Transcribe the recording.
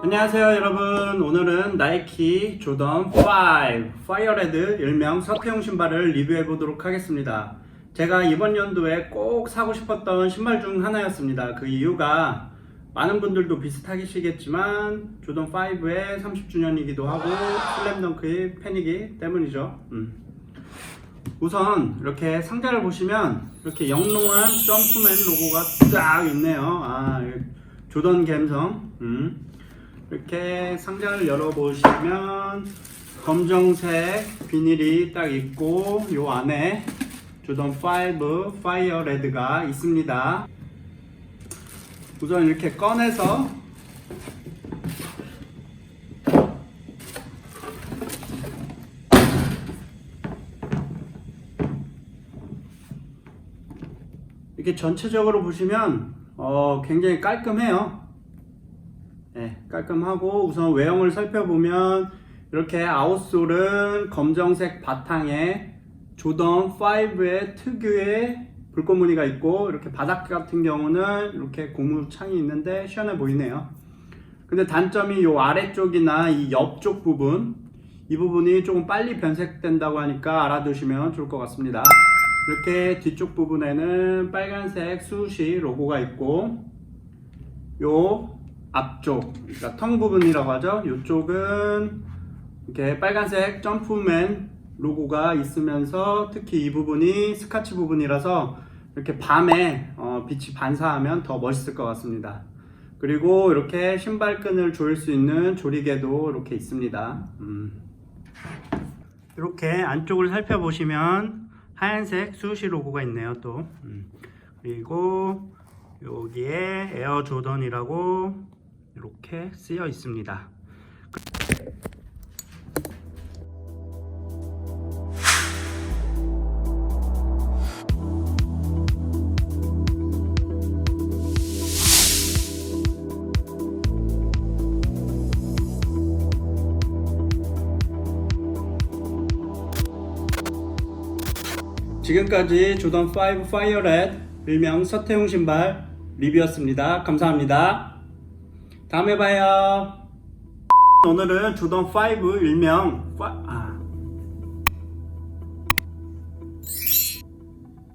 안녕하세요 여러분. 오늘은 나이키 조던 5 파이어레드 일명 서태웅 신발을 리뷰해 보도록 하겠습니다. 제가 이번 연도에 꼭 사고 싶었던 신발 중 하나였습니다. 그 이유가 많은 분들도 비슷하시겠지만 조던 5의 30주년이기도 하고 슬램덩크의 팬이기 때문이죠. 음. 우선 이렇게 상자를 보시면 이렇게 영롱한 점프맨 로고가 쫙 있네요. 아 조던 감성. 음. 이렇게 상자를 열어보시면 검정색 비닐이 딱 있고 요 안에 조던 5 파이어 레드가 있습니다. 우선 이렇게 꺼내서 이렇게 전체적으로 보시면 어, 굉장히 깔끔해요. 네, 깔끔하고 우선 외형을 살펴보면 이렇게 아웃솔은 검정색 바탕에 조던 5의 특유의 불꽃 무늬가 있고 이렇게 바닥 같은 경우는 이렇게 고무 창이 있는데 시원해 보이네요. 근데 단점이 이 아래쪽이나 이 옆쪽 부분 이 부분이 조금 빨리 변색된다고 하니까 알아두시면 좋을 것 같습니다. 이렇게 뒤쪽 부분에는 빨간색 수시 로고가 있고 요 앞쪽, 그러니까 텅 부분이라고 하죠. 이쪽은 이렇게 빨간색 점프맨 로고가 있으면서 특히 이 부분이 스카치 부분이라서 이렇게 밤에 어, 빛이 반사하면 더 멋있을 것 같습니다. 그리고 이렇게 신발끈을 조일 수 있는 조리개도 이렇게 있습니다. 음. 이렇게 안쪽을 살펴보시면 하얀색 수시 로고가 있네요 또 음. 그리고 여기에 에어 조던이라고 이렇게 쓰여 있습니다. 지금까지 조던 5 파이어렛 일명 서태웅 신발 리뷰였습니다. 감사합니다. 다음에 봐요. 오늘은 조던 5 일명 파-